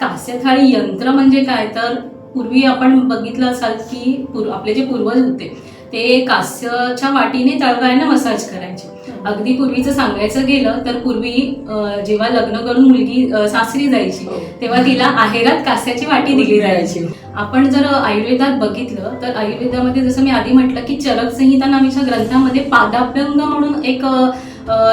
कास्य थाळी यंत्र म्हणजे काय? तर पूर्वी आपण बघितलं असाल की पूर्व आपले जे पूर्वज होते ते कास्यच्या वाटीने तळवायला मसाज करायचे. अगदी पूर्वीचं सांगायचं गेलं तर पूर्वी जेव्हा लग्न करून मुलगी सासरी जायची तेव्हा तिला आहेरात कास्याची वाटी दिली जायची. आपण जर आयुर्वेदात बघितलं तर आयुर्वेदामध्ये जसं मी आधी म्हटलं की चरक संहिता नावाच्या ग्रंथामध्ये पादाभ्यंग म्हणून एक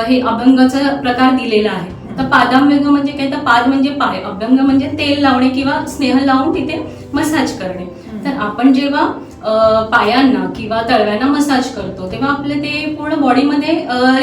हे अभंगाचा प्रकार दिलेला आहे. तर पादाभ्यंग म्हणजे काय? तर पाद म्हणजे पाय. अभ्यंग म्हणजे तेल लावणे किंवा स्नेह लावून तिथे मसाज करणे. तर आपण जेव्हा पायांना किंवा तळव्यांना मसाज करतो तेव्हा आपले ते पूर्ण बॉडीमध्ये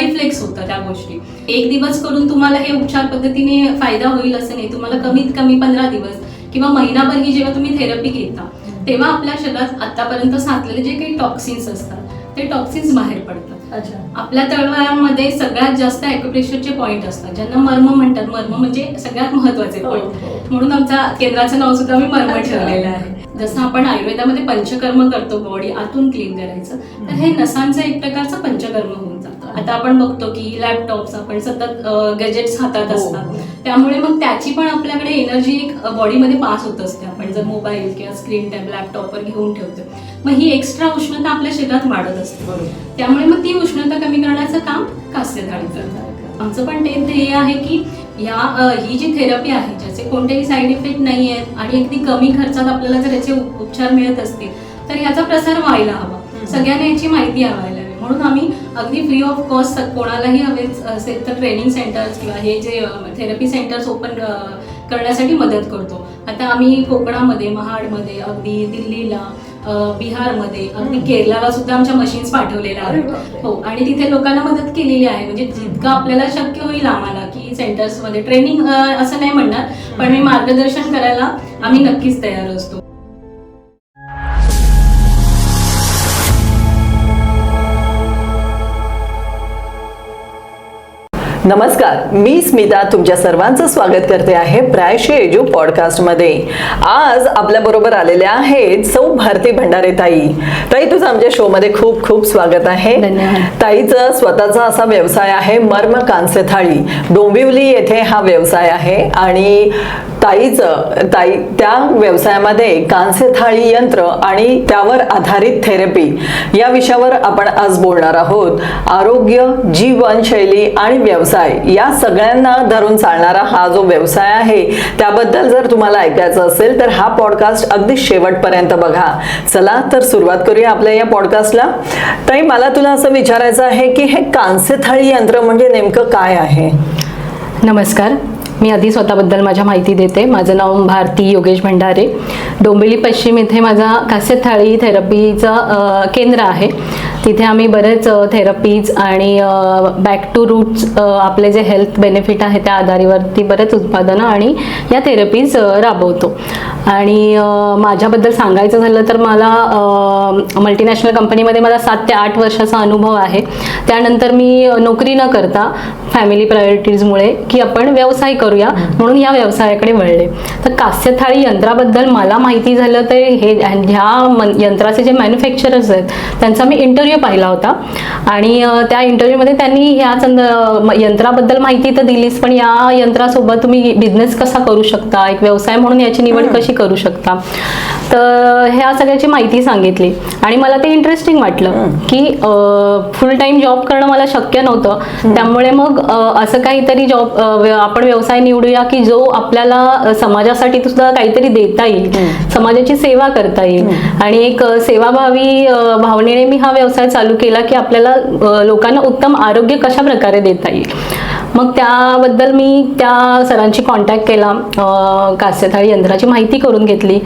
रिफ्लेक्स होतं त्या गोष्टी. एक दिवस करून तुम्हाला हे उपचार पद्धतीने फायदा होईल असं नाही. तुम्हाला कमीत कमी पंधरा दिवस किंवा महिनाभर ही जेव्हा तुम्ही थेरपी घेता तेव्हा आपल्या शरीरात आतापर्यंत साचलेले जे काही टॉक्सिन्स असतात ते टॉक्सिन्स बाहेर पडतात. अच्छा. आपल्या तळवायांमध्ये सगळ्यात जास्त ॲक्युप्रेशरचे पॉईंट असतात ज्यांना मर्म म्हणतात. मर्म म्हणजे सगळ्यात महत्त्वाचे हो, पॉईंट हो. म्हणून आमच्या केंद्राचं नाव सुद्धा मी मर्म. ठेवलेलं आहे. जसं आपण आयुर्वेदामध्ये पंचकर्म करतो बॉडी आतून क्लीन करायचं तर हे नसांचं एक प्रकारचं पंचकर्म होऊन जातं. आता आपण बघतो की लॅपटॉप्स आपण सतत गॅजेट्स हातात हो, असतात. त्यामुळे मग त्याची पण आपल्याकडे एनर्जी बॉडीमध्ये पास होत असते. आपण जर मोबाईल किंवा स्क्रीन टाईम लॅपटॉपवर घेऊन ठेवतो. मग ही एक्स्ट्रा उष्णता आपल्या शरीरात वाढत असते. त्यामुळे मग ती उष्णता कमी करण्याचं काम कास्य थाळीचं आमचं पण ते ध्येय आहे की या ही जी थेरपी आहे ज्याचे कोणतेही साईड इफेक्ट नाही आहेत आणि अगदी कमी खर्चात आपल्याला जर याचे उप- उपचार मिळत असतील तर याचा प्रसार व्हायला हवा. सगळ्यांना याची माहिती व्हायला हवी म्हणून आम्ही अगदी फ्री ऑफ कॉस्ट कोणालाही हवे असेल तर ट्रेनिंग सेंटर्स किंवा हे जे थेरपी सेंटर्स ओपन करण्यासाठी मदत करतो. आता आम्ही कोकणामध्ये महाडमध्ये अगदी दिल्लीला बिहारमध्ये अगदी. केरळला सुद्धा आमच्या मशीन्स पाठवलेल्या आहेत. हो आणि तिथे लोकांना मदत केलेली आहे. म्हणजे जितकं आपल्याला शक्य होईल आम्हाला की सेंटर्समध्ये ट्रेनिंग असं नाही म्हणणार पण मी मार्गदर्शन करायला आम्ही नक्कीच तयार असतो. नमस्कार मी स्मिता तुमच्या सर्वांचं स्वागत करते आहे प्रायशी एजू पॉडकास्टमध्ये. आज आपल्या बरोबर आलेल्या आहेत सौ भारती भंडारे ताई. ताई तुझं आमच्या शोमध्ये खूप खूप स्वागत आहे. ताईचा स्वतःचा असा व्यवसाय आहे मर्म कांस्य थाळी डोंबिवली येथे हा व्यवसाय आहे आणि ताईचं ताई त्या व्यवसायामध्ये कांस्य थाळी यंत्र आणि त्यावर आधारित थेरपी या विषयावर आपण आज बोलणार आहोत. आरोग्य जीवनशैली आणि व्यवसाय या सगळ्यांना धरून चालणारा हा जो व्यवसाय आहे त्याबद्दल जर तुम्हाला ऐकायचं असेल तर हा पॉडकास्ट अगदी शेवटपर्यंत बघा. चला तर सुरुवात करूया आपल्या या पॉडकास्टला ताई मला तुला असं विचारायचं आहे की हे कांस्य थाळी यंत्र म्हणजे नेमकं काय आहे? नमस्कार. मी आधी स्वतःबद्दल माझ्या माहिती देते. माझं नाव भारती योगेश भंडारे. डोंबिवली पश्चिम इथे माझा कास्य थाळी थेरपीचं केंद्र आहे. तिथे आम्ही बरेच थेरपीज आणि बॅक टू रूट्स आपले जे हेल्थ बेनिफिट आहे त्या आधारीवरती बरेच उत्पादनं आणि या थेरपीज राबवतो. आणि माझ्याबद्दल सांगायचं झालं तर मला मल्टीनॅशनल कंपनीमध्ये मला सात ते आठ वर्षाचा अनुभव आहे. त्यानंतर मी नोकरी न करता फॅमिली प्रायोरिटीजमुळे की आपण व्यवसाय करूया म्हणून या व्यवसायाकडे वळले. तर कास्य थाळी यंत्राबद्दल मला माहिती झालं तर हे ह्या यंत्राचे जे मॅन्युफॅक्चरर्स आहेत त्यांचा मी इंटरव्ह्यू पाहिला होता. आणि त्या इंटरव्ह्यूमध्ये त्यांनी ह्या यंत्राबद्दल माहिती तर दिलीच पण या यंत्रासोबत तुम्ही बिझनेस कसा करू शकता? एक व्यवसाय म्हणून याची निवड कशी करू शकता? तर ह्या सगळ्याची माहिती सांगितली. आणि मला ते इंटरेस्टिंग वाटलं की फुल टाइम जॉब करणं मला शक्य नव्हतं. त्यामुळे मग असं काहीतरी जॉब आपण व्यवसाय निवडूया की जो आपल्याला समाजासाठी सुद्धा काहीतरी देता येईल. समाजाची सेवा करता येईल. आणि एक सेवाभावी भावनेने मी हा व्यवसाय चालू केला की आपल्याला लोकांना उत्तम आरोग्य कशा प्रकारे देता येईल. मग त्याबद्दल मी त्या सरांची कॉन्टॅक्ट केला. कास्यथाळी यंत्राची माहिती करून घेतली.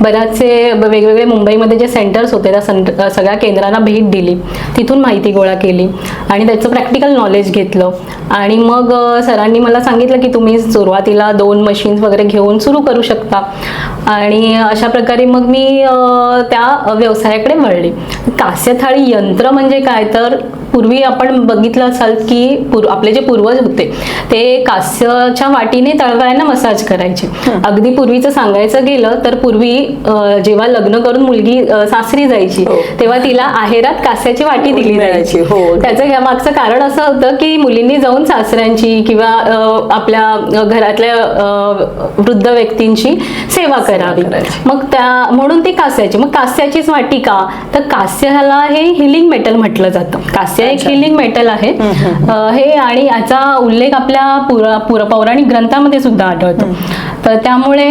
बऱ्याचसे वेगवेगळे मुंबईमध्ये जे सेंटर्स होते त्या सं सगळ्या केंद्रांना भेट दिली. तिथून माहिती गोळा केली आणि त्याचं प्रॅक्टिकल नॉलेज घेतलं. आणि मग सरांनी मला सांगितलं की तुम्ही सुरुवातीला दोन मशीन्स वगैरे घेऊन सुरू करू शकता. आणि अशा प्रकारे मग मी त्या व्यवसायाकडे वळले. कास्यथाळी यंत्र म्हणजे काय तर पूर्वी आपण बघितलं असाल की पूर आपले जे पूर्वज होते ते कास्यच्या वाटीने तळवायांना मसाज करायचे. अगदी पूर्वीचं सांगायचं गेलं तर पूर्वी जेव्हा लग्न करून मुलगी सासरी जायची हो. तेव्हा तिला आहेरात कास्याची वाटी दिली जायची. हो. त्याचं या मागचं कारण असं होतं की मुलींनी जाऊन सासऱ्यांची किंवा आपल्या घरातल्या वृद्ध व्यक्तींची सेवा करावी. मग त्या म्हणून ती कास्याची. मग कास्याचीच वाटी का? तर कास्याला हे हिलिंग मेटल म्हटलं जातं. कास्य एक अच्छा. हिलिंग मेटल आहे. हे आणि याचा उल्लेख आपल्या पुरा पुर पौराणिक ग्रंथामध्ये सुद्धा आढळतो. तर त्यामुळे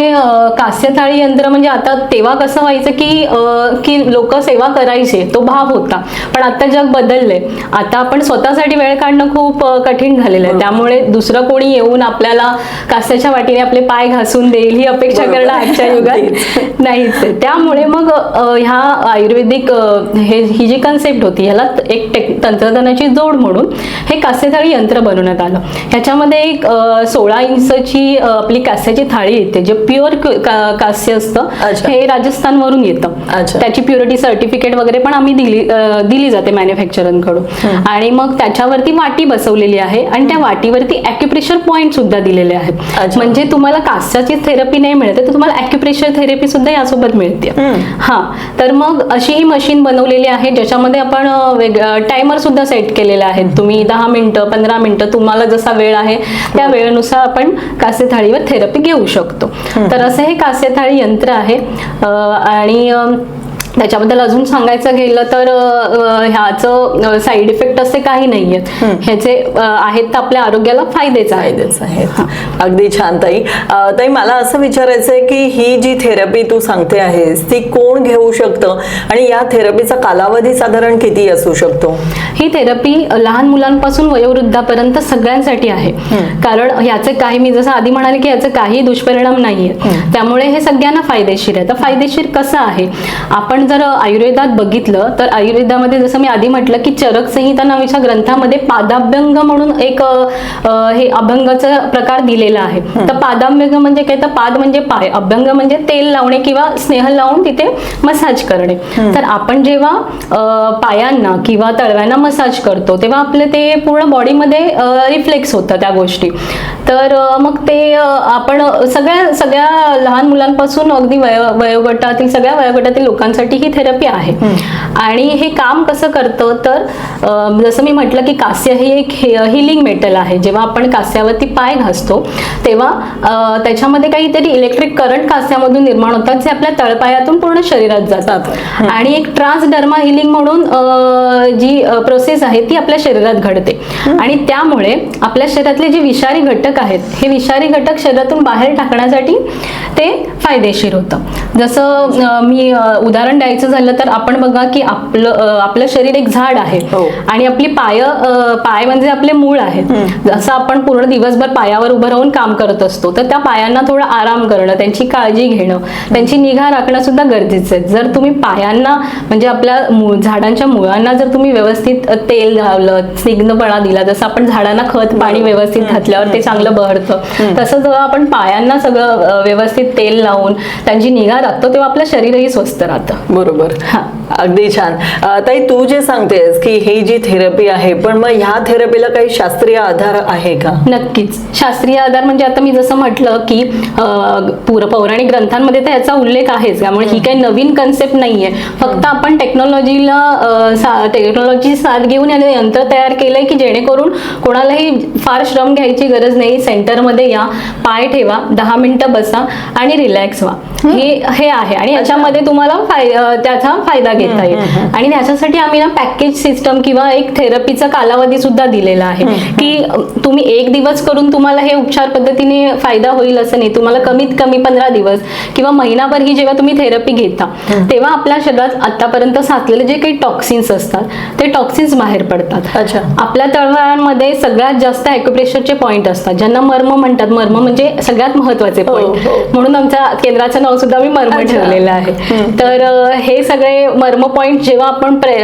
कास्य थाळी यंत्र म्हणजे आता तेव्हा कसं व्हायचं की की लोक सेवा करायचे तो भाव होता. पण आता जग बदललंय. आता आपण स्वतःसाठी वेळ काढणं खूप कठीण झालेलं आहे. त्यामुळे दुसरं कोणी येऊन आपल्याला कास्याच्या वाटीने आपले पाय घासून देईल ही अपेक्षा. करणं आजच्या युगात नाहीच. आहे. त्यामुळे मग ह्या आयुर्वेदिक हे ही जी कन्सेप्ट होती ह्याला एक टेक तंत्रज्ञानाची जोड म्हणून हे कास्यथाळी यंत्र बनवण्यात आलं. ह्याच्यामध्ये एक सोळा इंचची आपली कास्याची थाळी येते जे प्युअर कास्य असतं. हे राजस्थानवरून येतं. अच्छा. त्याची प्युरिटी सर्टिफिकेट वगैरे पण आम्ही दिली दिली जाते मॅन्युफॅक्चरांकडून आणि मग त्याच्यावरती वाटी बसवलेली आहे आणि त्या वाटीवरती ॲक्युप्रेशर पॉईंट सुद्धा दिलेले आहेत. म्हणजे तुम्हाला कास्याची थेरपी नाही मिळते तर तुम्हाला ॲक्युप्रेशर थेरपी सुद्धा यासोबत मिळते. हा. तर मग अशी ही मशीन बनवलेली आहे ज्याच्यामध्ये आपण टायमर सुद्धा सेट केलेला आहे. तुम्ही दहा मिनिटं पंधरा मिनिटं तुम्हाला जसा वेळ आहे त्या वेळेनुसार आपण कास्य थाळीवर थेरपी घेऊ शकतो. तर असं हे कास्य थाळी यंत्र आहे. आणि त्याच्याबद्दल अजून सांगायचं गेलं तर ह्याचं साईड इफेक्ट असे काही नाही आहेत ह्याचे आहेत तर आपल्या आरोग्याला फायदेच फायदेच आहेत. अगदी छान ताई. ताई मला असं विचारायचं आहे की ही जी थेरपी तू सांगते आहेस ती कोण घेऊ शकतं? आणि या थेरपीचा कालावधी साधारण किती असू शकतो? ही थेरपी लहान मुलांपासून वयोवृद्धापर्यंत सगळ्यांसाठी आहे. कारण याचे काही मी जसं आधी म्हणाले की याचे काही दुष्परिणाम नाहीये त्यामुळे हे सगळ्यांना फायदेशीर आहे. तर फायदेशीर कसं आहे? आपण जर आयुर्वेदात बघितलं तर आयुर्वेदामध्ये जसं मी आधी म्हटलं की चरक संहिता नावाच्या ग्रंथामध्ये पादाभ्यंग म्हणून एक हे अभंगाचा प्रकार दिलेला आहे. तर पादाभ्यंग म्हणजे काय? तर पाद म्हणजे पाय. अभ्यंग म्हणजे तेल लावणे किंवा स्नेह लावून तिथे मसाज करणे. तर आपण जेव्हा पायांना किंवा तळव्यांना मसाज करतो तेव्हा आपले ते पूर्ण बॉडीमध्ये रिफ्लेक्स होतं त्या गोष्टी. तर मग ते आपण सगळ्या सगळ्या लहान मुलांपासून अगदी वयो वयोगटातील सगळ्या वयोगटातील लोकांसाठी ही थेरपी आहे. आणि हे काम कसं करतं तर जसं मी म्हटलं की कास्य हे एक हिलिंग मेटल आहे. जेव्हा आपण कास्यावरती पाय घासतो तेव्हा त्याच्यामध्ये काहीतरी इलेक्ट्रिक करंट कास्यामधून निर्माण होतात जे आपल्या तळपायातून पूर्ण शरीरात जातात. आणि एक ट्रान्सडर्मा हिलिंग म्हणून जी प्रोसेस आहे ती आपल्या शरीरात घडते. आणि त्यामुळे आपल्या शरीरातले जे विषारी घटक आहेत हे विषारी घटक शरीरातून बाहेर टाकण्यासाठी ते फायदेशीर होतं. जसं मी अ, उदाहरण द्यायचं झालं तर आपण बघा की आपलं आपलं शरीर एक झाड आहे. हो. आणि आपली पाय पाय म्हणजे आपले मूळ आहेत. जसं आपण पूर्ण दिवसभर पायावर उभं राहून काम करत असतो तर त्या पायांना थोडं आराम करणं त्यांची काळजी घेणं त्यांची निगा राखणं सुद्धा गरजेचं आहे. जर तुम्ही पायांना म्हणजे आपल्या झाडांच्या मुळांना जर तुम्ही व्यवस्थित तेल लावलं स्निग्धपणा दिला जसं आपण झाडांना खत पाणी व्यवस्थित घातल्यावर ते चांगलं बहरतं. तसं जेव्हा आपण पायांना सगळं व्यवस्थित तेल लावून त्यांची निगा राखतो तेव्हा आपलं शरीरही स्वस्थ राहतं. बरोबर. हा. अगदी छान. ताई तू जे सांगतेस की ही जी थेरपी आहे पण मग ह्या थेरपीला काही शास्त्रीय आधार आहे का? नक्कीच. शास्त्रीय आधार म्हणजे आता मी जसं म्हटलं की पौराणिक ग्रंथांमध्ये तर याचा उल्लेख आहेच. त्यामुळे ही काही नवीन कन्सेप्ट नाहीये. फक्त आपण टेक्नॉलॉजीला टेक्नॉलॉजी साथ घेऊन याने यंत्र तयार केलंय की जेणेकरून कोणालाही फार श्रम घ्यायची गरज नाही. सेंटरमध्ये या. पाय ठेवा. दहा मिनिटं बसा आणि रिलॅक्स व्हा. हे? हे आहे. आणि याच्यामध्ये तुम्हाला फाय त्याचा फायदा घेता येईल. आणि त्याच्यासाठी आम्ही ना पॅकेज सिस्टम किंवा एक थेरपीचा कालावधी सुद्धा दिलेला आहे. की तुम्ही एक दिवस करून तुम्हाला हे उपचार पद्धतीने फायदा होईल असं नाही. तुम्हाला कमीत कमी पंधरा दिवस किंवा महिनाभर ही जेव्हा तुम्ही थेरपी घेता तेव्हा आपल्या शरीरात आतापर्यंत साचलेले जे काही टॉक्सिन्स असतात ते टॉक्सिन्स बाहेर पडतात. अच्छा. आपल्या तळवायांमध्ये सगळ्यात जास्त ॲक्युप्रेशरचे पॉईंट असतात. ज्यांना मर्म म्हणतात. मर्म म्हणजे सगळ्यात महत्त्वाचे हो, पॉईंट हो. म्हणून आमच्या केंद्राचं नाव सुद्धा मी मर्म. ठेवलेलं आहे. तर हे सगळे मर्म पॉईंट जेव्हा आपण प्रे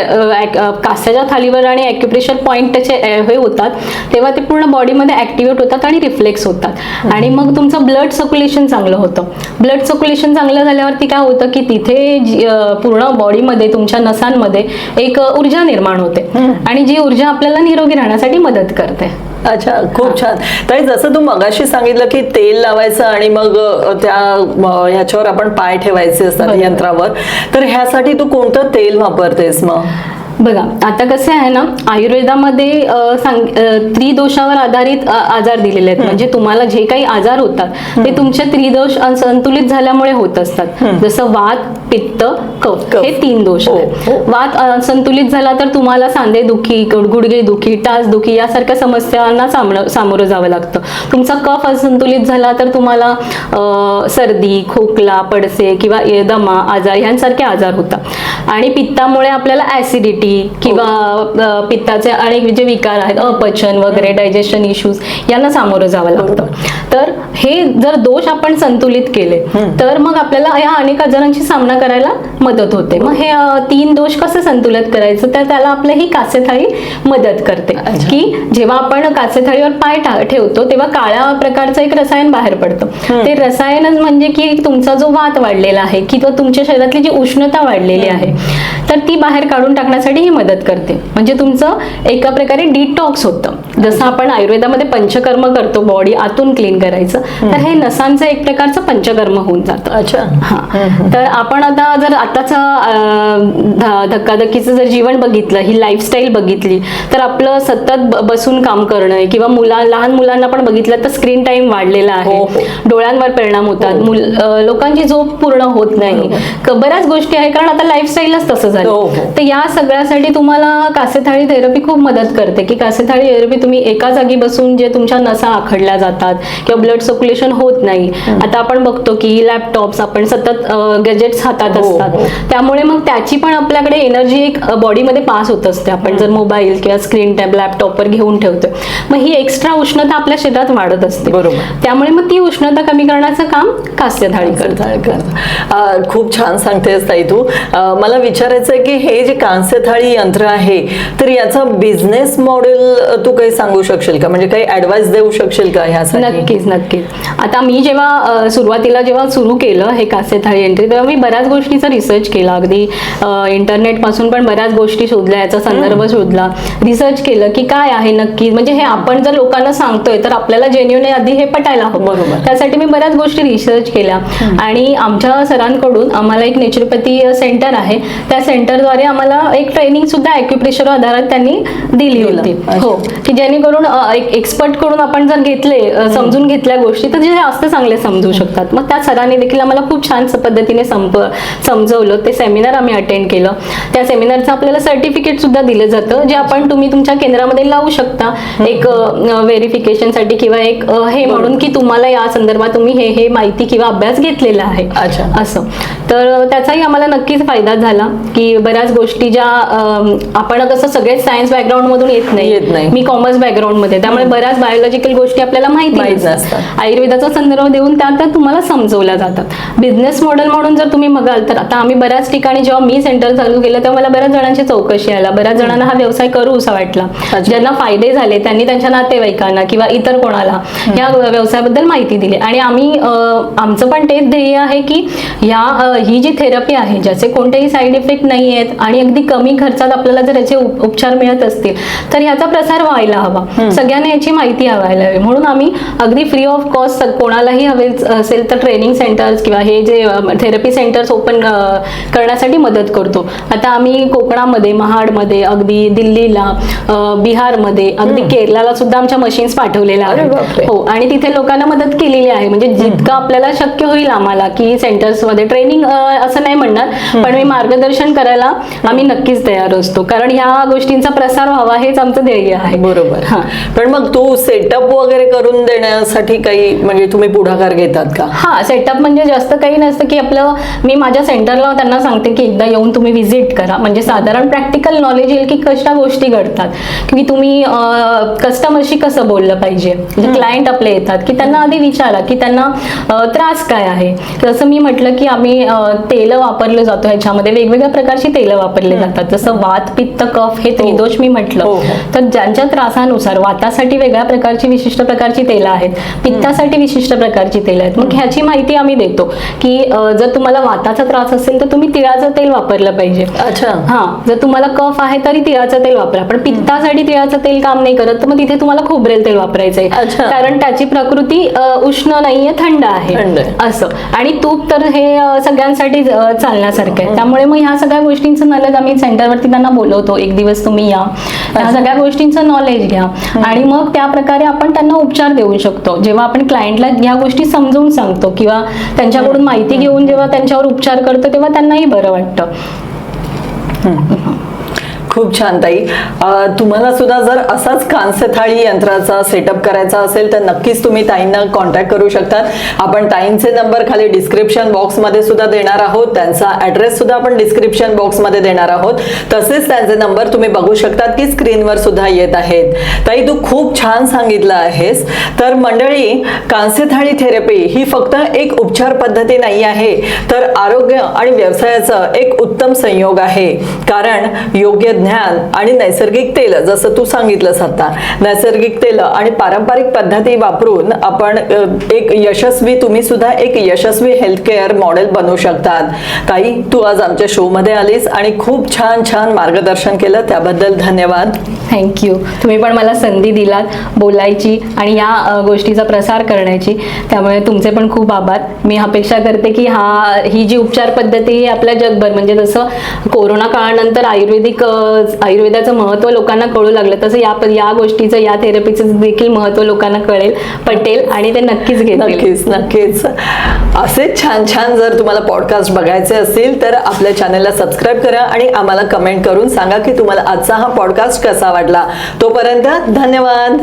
कास्याच्या थालीवर आणि ॲक्युप्रेशर पॉईंट त्याचे अ, हे होतात तेव्हा ते पूर्ण बॉडीमध्ये ॲक्टिवेट होतात आणि रिफ्लेक्स होतात. आणि मग तुमचं ब्लड सर्क्युलेशन चांगलं होतं. ब्लड सर्क्युलेशन चांगलं झाल्यावरती काय होतं की तिथे पूर्ण बॉडीमध्ये तुमच्या नसांमध्ये एक ऊर्जा निर्माण होते. आणि जी ऊर्जा आपल्याला निरोगी राहण्यासाठी मदत करते. अच्छा खूप छान ताई जसं तू मगाशी सांगितलं की तेल लावायचं आणि मग त्या ह्याच्यावर आपण पाय ठेवायचे असतात. यंत्रावर तर ह्यासाठी तू कोणतं तेल वापरतेस मग बघा आता कसं आहे ना आयुर्वेदामध्ये सांग त्रिदोषावर आधारित आजार दिलेले आहेत. म्हणजे तुम्हाला जे काही आजार होतात ते तुमचे त्रिदोष संतुलित झाल्यामुळे होत असतात. जसं वात पित्त कफ. हे तीन दोष हो, आहेत. हो. वात अ, संतुलित झाला तर तुम्हाला सांधे दुखी गुड- गुडघे दुखी टाच दुखी यासारख्या समस्यांना सामोरं जावं लागतं. तुमचा कफ असंतुलित झाला तर तुम्हाला सर्दी खोकला पडसे किंवा दमा आजार ह्यांसारखे आजार होतात. आणि पित्तामुळे आपल्याला ऍसिडिटी किंवा अ, पित्ताचे अनेक जे विकार आहेत अपचन वगैरे डायजेशन इश्यूज यांना सामोरं जावं लागतं. तर हे जर दोष आपण संतुलित केले तर मग आपल्याला या अनेक आजारांशी सामना करायला मदत होते. मग हे तीन दोष कसं संतुलित करायचं तर त्याला आपल्या ही कासेथाळी मदत करते. की जेव्हा आपण कासेथाळीवर पाय ठेवतो तेव्हा काळ्या प्रकारचं एक रसायन बाहेर पडतं. ते रसायनच म्हणजे की तुमचा जो वात वाढलेला आहे किंवा तुमच्या शरीरातली जी उष्णता वाढलेली आहे तर ती बाहेर काढून टाकण्यासाठी ही मदत करते. म्हणजे तुमचं एका प्रकारे डिटॉक्स होतं. जसं आपण आयुर्वेदामध्ये पंचकर्म करतो बॉडी आतून क्लीन करायचं तर हे नसांचं एक प्रकारचं पंचकर्म होऊन जातं. अच्छा. हा. तर आपण आता जर आताचा धक्काधक्कीचं जर जीवन बघितलं ही लाईफस्टाईल बघितली तर आपलं सतत बसून काम करणं किंवा मुला लहान मुलांना पण बघितलं तर स्क्रीन टाइम वाढलेला आहे. हो, हो. डोळ्यांवर परिणाम होतात. अं, लोकांची झोप पूर्ण होत नाही. बऱ्याच गोष्टी आहे कारण आता लाईफस्टाईलच तसं हो, झालं हो. तर या सगळ्यासाठी तुम्हाला कासेथाळी थेरपी खूप मदत करते. की कासेथाळी थेरपी तुम्ही एका जागी बसून जे तुमच्या नसा आखडल्या जातात किंवा ब्लड सर्क्युलेशन होत नाही. आता आपण बघतो की लॅपटॉप्स आपण सतत गॅजेट्स हातात हो, असतात. हो. त्यामुळे मग त्याची पण आपल्याकडे एनर्जी एक बॉडीमध्ये पास होत असते. आपण जर मोबाईल किंवा स्क्रीन टॅब लॅपटॉपवर घेऊन ठेवतोय. मग ही एक्स्ट्रा उष्णता आपल्या शरीरात वाढत असते. बरोबर. त्यामुळे मग ती उष्णता कमी करण्याचं काम कास्यथाळी करते अ, खूप छान सांगतेस ताई तू. मला विचारायचं आहे की हे जे कांस्य थाळी यंत्र आहे तर याचं बिझनेस मॉडेल तू काही सांगू शकशील का? म्हणजे काही ऍडवाइस देऊ शकशील का ह्यासाठी? नक्कीच नक्कीच. आता मी जेव्हा सुरुवातीला जेव्हा सुरू केलं हे कासे थाळी एंट्री तेव्हा मी बऱ्याच गोष्टीचा रिसर्च केला. अगदी इंटरनेटपासून पण बऱ्याच गोष्टी शोधल्या याचा संदर्भ शोधला. रिसर्च केलं की काय आहे नक्की? म्हणजे हे आपण जर लोकांना सांगतोय तर आपल्याला जेन्युन आधी हे पटायला हवं. बरोबर. त्यासाठी मी बऱ्याच गोष्टी रिसर्च केल्या. आणि आमच्या सरांकडून आम्हाला एक नेचरोपॅथी सेंटर आहे. त्या सेंटरद्वारे आम्हाला एक ट्रेनिंग सुद्धा ॲक्युप्रेशर आधारात त्यांनी दिली. होती. हो. की जेणेकरून एक्सपर्टकडून आपण जर घेतले समजून घेतल्या गोष्टी तर जे जास्त चांगले समजू शकतात. मग त्या सरांनी देखील आम्हाला खूप छान पद्धतीने संप समजवलं. ते सेमिनार आम्ही अटेंड केलं. त्या सेमिनारचं आपल्याला सर्टिफिकेट सुद्धा दिलं जातं जे आपण तुम्ही तुमच्या केंद्रामध्ये लावू शकता. एक व्हेरिफिकेशनसाठी किंवा एक हे म्हणून की तुम्हाला या संदर्भात तुम्ही हे हे माहिती किंवा अभ्यास घेतलेला आहे. अच्छा. असं. तर त्याचाही आम्हाला नक्कीच फायदा झाला की बऱ्याच गोष्टी ज्या आपण कसं सगळेच सायन्स बॅकग्राऊंड मधून येत येत नाही. मी कॉमर्स बॅकग्राऊंडमध्ये. त्यामुळे बऱ्याच बायोलॉजिकल गोष्टी आपल्याला माहिती. आयुर्वेदाचा संदर्भ देऊन त्या त्या तुम्हाला समजवल्या जातात. बिझनेस मॉडेल म्हणून जर तुम्ही बघाल तर आता आम्ही बऱ्याच ठिकाणी जेव्हा मी सेंटर चालू केलं तेव्हा मला बऱ्याच जणांची चौकशी आला. बऱ्याच जणांना हा व्यवसाय करू असा वाटला. ज्यांना फायदे झाले त्यांनी त्यांच्या नातेवाईकांना किंवा इतर कोणाला या व्यवसायाबद्दल माहिती दिली. आणि आम्ही आमचं पण तेच ध्येय आहे की या अ, ही जी थेरपी आहे ज्याचे कोणतेही साईड इफेक्ट नाही आहेत आणि अगदी कमी खर्चात आपल्याला जर याचे उप- उपचार मिळत असतील तर ह्याचा प्रसार व्हायला हवा. सगळ्यांना याची माहिती व्हायला हवी. म्हणून आम्ही अगदी फ्री ऑफ कॉस्ट कोणालाही हवे असेल तर ट्रेनिंग सेंटर्स किंवा हे जे थेरपी सेंटर्स ओपन करण्यासाठी मदत करतो. आता आम्ही कोकणामध्ये महाडमध्ये अगदी दिल्लीला बिहारमध्ये अगदी केरळला सुद्धा आमच्या मशीन्स पाठवलेल्या. आहेत. हो आणि तिथे लोकांना मदत केलेली आहे. म्हणजे जितकं आपल्याला शक्य होईल आम्हाला की सेंटर्समध्ये. ट्रेनिंग असं नाही म्हणणार पण मी मार्गदर्शन करायला आम्ही नक्कीच तयार असतो. कारण ह्या गोष्टींचा प्रसार व्हावा हेच आमचं ध्येय आहे. बरोबर. हां. पण मग तू सेटअप वगैरे करून देण्यासाठी काही म्हणजे तुम्ही पुढाकार घेतात का? हा सेटअप म्हणजे जास्त काही नसतं की आपलं मी माझ्या सेंटरला त्यांना सांगते की एकदा येऊन तुम्ही व्हिजिट करा. म्हणजे साधारण प्रॅक्टिकल नॉलेज येईल की कशा गोष्टी घडतात. की तुम्ही कस्टमरशी कसं बोललं पाहिजे? म्हणजे क्लायंट आपले येतात. की त्यांना आधी विचारा की त्यांना त्रास काय आहे? जसं मी म्हटलं की आम्ही तेलं वापरलं जातो. ह्याच्यामध्ये वेगवेगळ्या प्रकारची तेलं वापरले जातात. जसं वात पित्त कफ हे त्रिदोष मी हो, म्हटलं. हो. तर ज्यांच्या त्रासानुसार वातासाठी वेगळ्या प्रकारची विशिष्ट प्रकारची तेलं आहेत पित्तासाठी विशिष्ट प्रकारची तेलं आहेत. मग ह्याची माहिती आम्ही देतो की जर तुम्हाला वाताचा त्रास असेल तर तुम्ही तिळाचं तेल वापरलं पाहिजे. अच्छा. हा जर तुम्हाला कफ आहे तरी तिळाचं तेल वापरा. पण पित्तासाठी तिळाचं तेल काम नाही करत तर मग तिथे तुम्हाला खोबरेल तेल वापरायचंय. अच्छा. कारण त्याची प्रकृती उष्ण नाहीये थंड आहे. असं. आणि तूप तर हे सगळ्यांसाठी चालण्यासारखं आहे. त्यामुळे मग ह्या सगळ्या गोष्टींचं नॉलेज आम्ही सेंटरवरती त्यांना बोलवतो एक दिवस तुम्ही या. ह्या सगळ्या गोष्टींचं नॉलेज घ्या. आणि मग त्या प्रकारे आपण त्यांना उपचार देऊ शकतो. जेव्हा आपण क्लायंटला या गोष्टी समजून सांगतो किंवा त्यांच्याकडून माहिती घेऊन जेव्हा त्यांच्यावर उपचार करतो तेव्हा त्यांनाही बरं वाटतं. खूप छान ताई. तुम्हाला सुद्धा जर असाच कांस्य थाळी यंत्राचा सेटअप करायचा असेल तर नक्कीच तुम्ही ताईंना कॉन्टॅक्ट करू शकतात. आपण ताईंचे नंबर खाली डिस्क्रिप्शन बॉक्समध्ये सुद्धा देणार आहोत. त्यांचा ॲड्रेस सुद्धा आपण डिस्क्रिप्शन बॉक्समध्ये देणार आहोत. तसेच त्यांचे नंबर तुम्ही बघू शकतात की स्क्रीनवर सुद्धा येत आहेत. ताई तू खूप छान सांगितलं आहेस. तर मंडळी कांस्य थाळी थेरपी ही फक्त एक उपचार पद्धती नाही आहे तर आरोग्य आणि व्यवसायाचं एक उत्तम संयोग आहे. कारण योग्य ज्ञान आणि नैसर्गिक तेल जसं तू सांगितलंस आता नैसर्गिक तेल आणि पारंपरिक पद्धती वापरून आपण एक यशस्वी तुम्ही सुद्धा एक यशस्वी हेल्थ केअर मॉडेल बनवू शकतात. काही तू आज आमच्या शो मध्ये आलीस आणि खूप छान छान मार्गदर्शन केलं. त्याबद्दल धन्यवाद. थँक्यू तुम्ही पण मला संधी दिलात बोलायची आणि या गोष्टीचा प्रसार करण्याची. त्यामुळे तुमचे पण खूप आभार. मी अपेक्षा करते की हा ही जी उपचार पद्धती ही आपल्या जगभर म्हणजे जसं कोरोना काळानंतर आयुर्वेदिक आयुर्वेदाचं महत्त्व लोकांना कळू लागलं तसं या प- या गोष्टीचं या थेरपीचं देखील महत्त्व लोकांना कळेल पटेल आणि ते नक्कीच घेतील. नक्कीच नक्कीच. असेच छान छान जर तुम्हाला पॉडकास्ट बघायचे असतील तर आपल्या चॅनलला सबस्क्राईब करा आणि आम्हाला कमेंट करून सांगा की तुम्हाला आजचा हा पॉडकास्ट कसा वाटला. तोपर्यंत धन्यवाद.